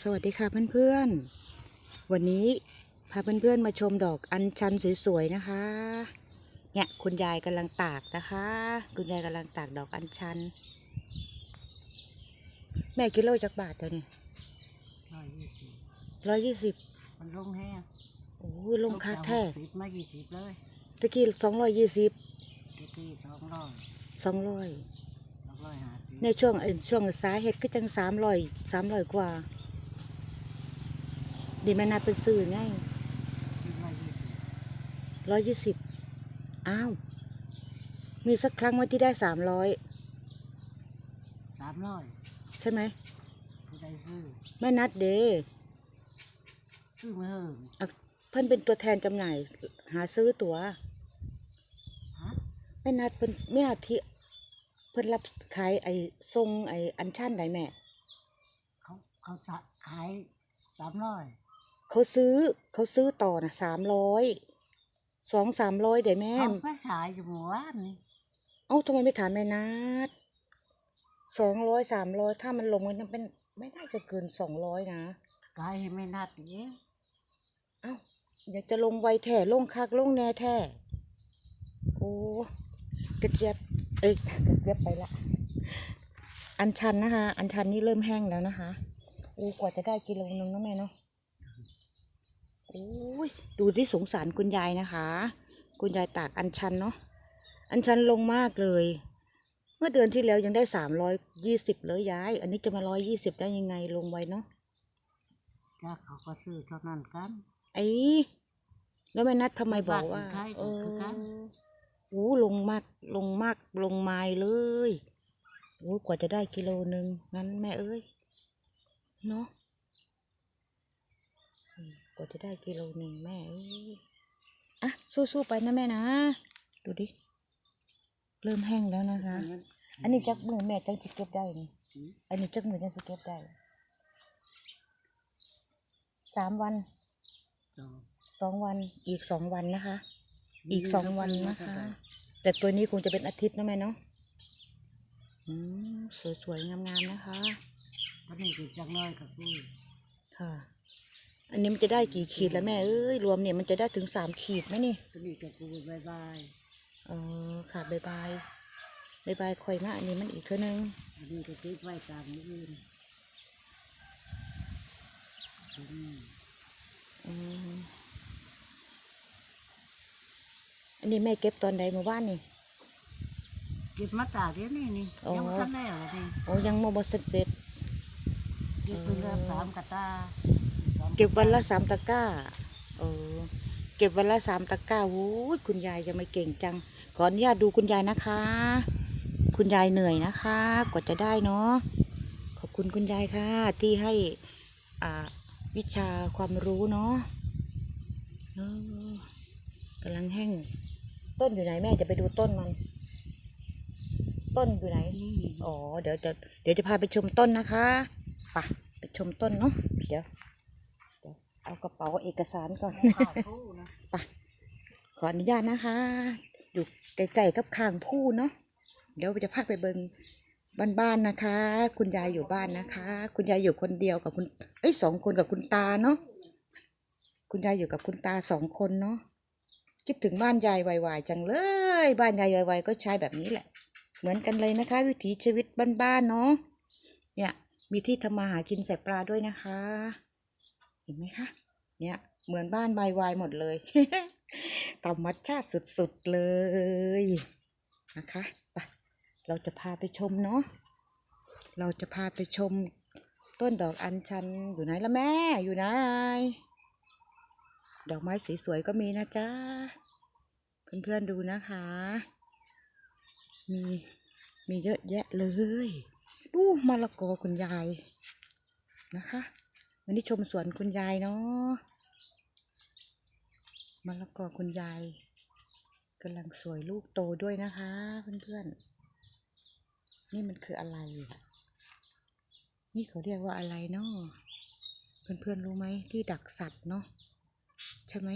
สวัสดีค่ะเพื่อนๆ วันนี้พาเพื่อนๆมาชมดอกอัญชันสวยๆนะคะ เนี่ยคุณยายกำลังตากนะคะ คุณยายกำลังตากดอกอัญชัน แม่กิโลจากบาทเดี๋ยวนี้ร้อยยี่สิบร้อยยี่สิบมันลงแห้งโอ้ยลงคักแท้สิบมายี่สิบเลยตะกี้สองร้อยยี่สิบตะกี้สองร้อยสองร้อยสองร้อยห้าสิบในช่วงเอิ่นช่วงสาเหตุก็จังสามร้อยสามร้อยกว่า ดีแม่นาเป็นสื่อไงสิบมายี่สิบร้อยยี่สิบอ้าว มีสักครั้งวันที่ได้สามร้อยสามร้อยใช่ไหมผู้ใดซื้อแม่นัดเดย์ซื้อมาเฮิมเพิ่นเป็นตัวแทนจำหน่าย หาซื้อตัว๋วฮะแม่นัดเพิ่นแม่นัดที่เพิ่นรับขายไอ้ทรงไอ้อันชันได้แม่ เขาเขาจะขายสามร้อย เขาซื้อเขาซื้อต่อนะสามร้อยสองสามร้อยเดี๋ยวแม่เขาไปขายอยู่หมู่บ้านนี่เอ้าทำไมไม่ถามแม่นัดสองร้อยสามร้อยถ้ามันลงมันเป็นไม่น่าจะเกินสองร้อยนะขายให้ไม่นัดเองเอ้าอยากจะลงไวแท่ลงคักลงแน่แท่โอ้กระเจี๊ยบเอ้ยกระเจี๊ยบไปละอันชันนะคะ อันชันนี่เริ่มแห้งแล้วนะคะโอ้กว่าจะได้กิโลนึงนะแม่เนาะ โอ้ยดูที่สงสารคุณยายนะคะ คุณยายตากอันชันเนาะอันชันลงมากเลย เมื่อเดือนที่แล้วยังได้สามร้อยยี่สิบเลยยาย อันนี้จะมาร้อยยี่สิบได้ยังไงลงไวเนาะจ้าเขาก็ซื้อเท่านั้นกัน ไอ้แล้วแม่นัดทำไมบอกว่าใช่เออคือกันโอ้ลงมากลงมากลงไม้เลยโอ้กว่าจะได้กิโลหนึ่งงั้นแม่เอ้ยเนาะอืม กว่าจะได้กิโลหนึ่งแม่เอ้ยอะสู้ๆไปนะแม่นะ ดูดิ เริ่มแห้งแล้วนะคะ อันนี้จักมือแม่จังจะเก็บได้นี่อืมอันนี้จักมือจังจะเก็บได้สามวันสองสองวันอีกสองวันนะคะ อีกสองวันนะคะ แต่ตัวนี้คงจะเป็นอาทิตย์นะแม่เนาะอืมสวยๆงามๆนะคะวันนี้ก็จังน้อยกับซื้อค่ะ อันนี้มันจะได้กี่ขีดแล้วแม่เอ้ยรวมเนี่ยมันจะได้ถึงสามขีดไหมนี่วันนี้ก็ซื้อบายบายเออค่ะบายบายบายบายคอยมาอันนี้มันอีกเท่านึงวันนี้ก็ซื้อไว้ตามมื้ออื่นอืมอืมอันนี้แม่เก็บตอนใดเมื่อวานนี่เก็บมาตากเดี๋ยวนี้นี่อ๋อยังไม่ทันแล้วนี่โอ้ยังมาบอเสร็จเสร็จเก็บเพิ่งเริ่มสามกระตาสาม เก็บวันละสามตะกร้าเออเก็บวันละสามตะกร้าโอ้ยคุณยายยังไม่เก่งจัง ขออนุญาตดูคุณยายนะคะ คุณยายเหนื่อยนะคะ กว่าจะได้เนาะ ขอบคุณคุณยายค่ะ ที่ให้อ่าวิชาความรู้เนาะเออกำลังแห้ง ต้นอยู่ไหนแม่จะไปดูต้นมัน ต้นอยู่ไหน อ๋อ เดี๋ยวเดี๋ยวเดี๋ยวจะพาไปชมต้นนะคะ ไปไปชมต้นเนาะ เดี๋ยว เดี๋ยวเอากระเป๋าเอกสารก่อนข้าวทูนะขออนุญาตนะคะ อยู่ไกลๆกับข้างผู้เนาะเดี๋ยวจะพาไปเบิงบ้านๆนะคะ คุณยายอยู่บ้านนะคะ คุณยายอยู่คนเดียวกับคุณเอ้ยสองคนกับคุณตาเนาะคุณยายอยู่กับคุณตาสองคนเนาะคิดถึงบ้านยายไวๆจังเลย บ้านยายไวๆก็ใช้แบบนี้แหละ เหมือนกันเลยนะคะ วิถีชีวิตบ้านๆเนาะเนี่ยมีที่ทำมาหากินใส่ปลาด้วยนะคะ เห็นไหมคะ เนี่ยเหมือนบ้านใบวายหมดเลยธรรมชาติสุดๆเลยนะคะไปเราจะพาไปชมเนาะ เราจะพาไปชมต้นดอกอัญชันอยู่ไหนละแม่อยู่ไหน ดอกไม้สีสวยก็มีนะจ๊ะ เพื่อนๆดูนะคะ มีมีเยอะแยะเลย ดูมะละกอคุณยายนะคะ วันนี้ชมสวนคุณยายเนาะมะละกอคุณยายกำลังสวยลูกโตด้วยนะคะเพื่อนๆ นี่มันคืออะไรอะนี่เขาเรียกว่าอะไรเนาะเพื่อนๆรู้ไหมที่ดักสัตว์เนาะใช่ไหม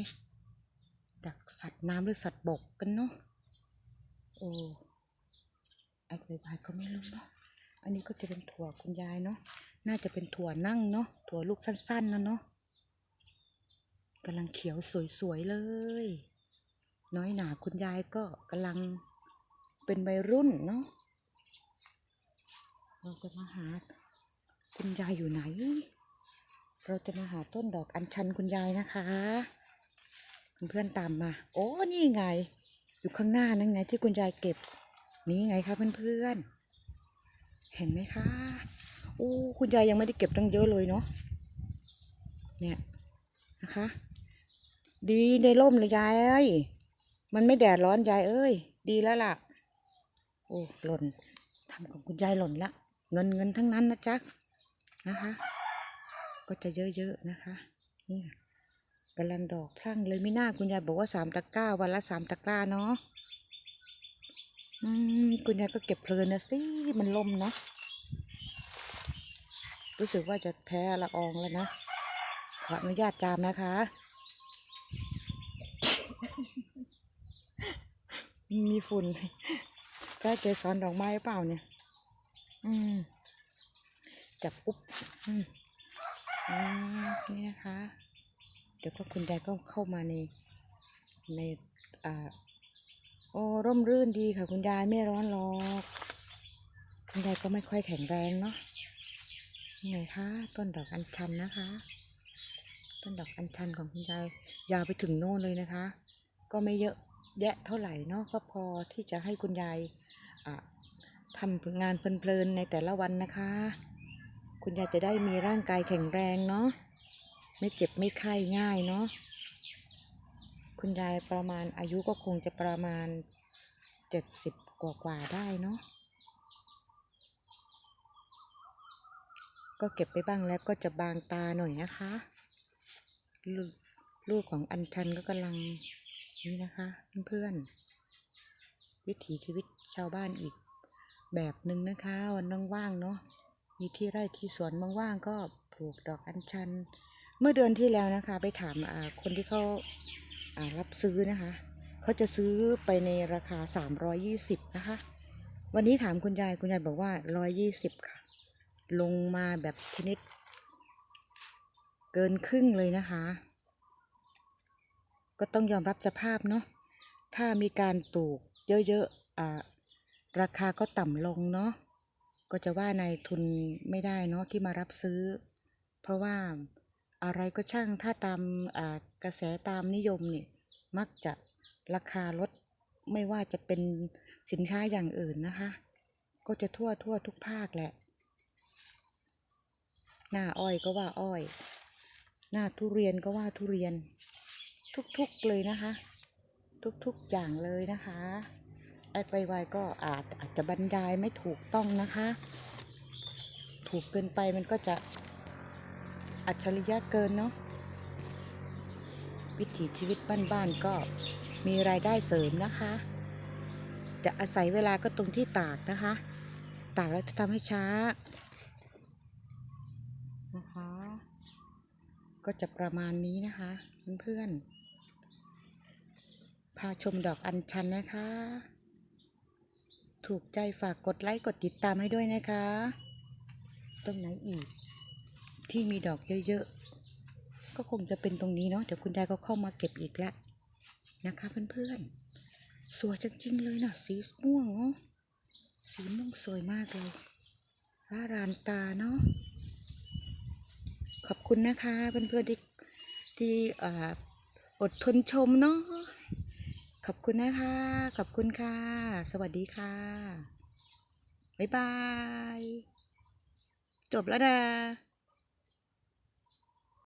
ดักสัตว์น้ำหรือสัตว์บกกันเนาะโอ้ไอ้ใบไม้ก็ไม่รู้เนาะ อันนี้ก็จะเป็นถั่วคุณยายเนาะ น่าจะเป็นถั่วนั่งเนาะ ถั่วลูกสั้นๆนะเนาะกำลังเขียวสวยๆเลย น้อยหนาคุณยายก็กำลังเป็นวัยรุ่นเนาะ เราจะมาหาคุณยายอยู่ไหน เราจะมาหาต้นดอกอัญชันคุณยายนะคะ เพื่อนๆตามมา โอ้ นี่ไง อยู่ข้างหน้านั่นไงที่คุณยายเก็บ นี่ไงคะเพื่อนๆ เห็นไหมคะโอ้คุณยายยังไม่ได้เก็บตั้งเยอะเลยเนาะเนี่ยนะคะ ดีในร่มเลยยายเอ้ยมันไม่แดดร้อนยายเอ้ย ดีแล้วล่ะ โอ้หล่นทำของคุณยายหล่นละเงินเงินทั้งนั้นนะจ๊ะนะคะ ก็จะเยอะๆนะคะนี่กำลังดอกพลั่งเลยไม่น่าคุณยายบอกว่าสามตะกร้าวันละสามตะกร้าเนาะ คุณยายก็เก็บเพลินนะสิมันลมเนาะรู้สึกว่าจะแพ้ละอองแล้วนะ ขออนุญาตจามนะคะ มีฝุ่นใกล้เกสรดอกไม้หรือเปล่าเนี่ย อืมจับปุ๊บอืมนี่นะคะ เดี๋ยวก็คุณยายก็เข้ามาในในอ่า อ้ร่มรื่นดีค่ะ คุณยายไม่ร้อนหรอก คุณยายก็ไม่ค่อยแข็งแรงเนาะนี่ไงคะต้นดอกอัญชันนะคะ ต้นดอกอัญชันของคุณยายยาวไปถึงโน่นเลยนะคะ ก็ไม่เยอะแยะเท่าไหร่เนาะก็พอที่จะให้คุณยายอ่าทำงานเพลินๆในแต่ละวันนะคะ คุณยายจะได้มีร่างกายแข็งแรงเนาะไม่เจ็บไม่ไข้ง่ายเนาะ คุณยายประมาณอายุก็คงจะประมาณเจ็ดสิบกว่าๆได้เนาะก็เก็บไปบ้างแล้วก็จะบางตาหน่อยนะคะลูกลูกของอัญชันก็กำลังนี่นะคะเพื่อนๆวิถีชีวิตชาวบ้านอีกแบบหนึ่งนะคะวันว่างๆเนาะมีที่ไร่ที่สวนว่างๆก็ปลูกดอกอัญชัน เมื่อเดือนที่แล้วนะคะ ไปถามคนที่เขา รับซื้อนะคะ เขาจะซื้อไปในราคา 320 นะคะ วันนี้ถามคุณยายคุณยายบอกว่า 120 ค่ะ ลงมาแบบชนิด เกินครึ่งเลยนะคะ ก็ต้องยอมรับสภาพเนาะถ้ามีการปลูกเยอะๆอ่าราคาก็ต่ำลงเนาะก็จะว่านายทุนไม่ได้เนาะที่มารับซื้อ เพราะว่า อะไรก็ช่างถ้าตามกระแสตามนิยมนี่มักจะราคาลดไม่ว่าจะเป็นสินค้าอย่างอื่นนะคะ ก็จะทั่วทั่วทุกภาคแหละ หน้าอ้อยก็ว่าอ้อย หน้าทุเรียนก็ว่าทุเรียน ทุกๆเลยนะคะ ทุกๆอย่างเลยนะคะไอ้ไปไวก็อาจอาจจะบรรยายไม่ถูกต้องนะคะ ถูกเกินไปมันก็จะ อัจฉริยะเกินเนาะวิถีชีวิตบ้านๆก็มีรายได้เสริมนะคะ จะอาศัยเวลาก็ตรงที่ตากนะคะ ตากแล้วจะทำให้ช้านะคะก็จะประมาณนี้นะคะเพื่อนๆพาชมดอกอัญชันนะคะ ถูกใจฝากกดไลค์กดติดตามให้ด้วยนะคะ ตรงไหนอีก ที่มีดอกเยอะๆ ก็คงจะเป็นตรงนี้เนาะ เดี๋ยวคุณยายก็เข้ามาเก็บอีกแล้วนะคะเพื่อนๆ สวยจริงๆเลยนะสีม่วงเนาะ สีม่วงสวยมากเลยร่ารานตาเนาะ ขอบคุณนะคะเพื่อนๆที่ที่ออดทนชมเนาะ ขอบคุณนะคะ ขอบคุณค่ะ สวัสดีค่ะ บ๊ายบาย จบแล้วนะ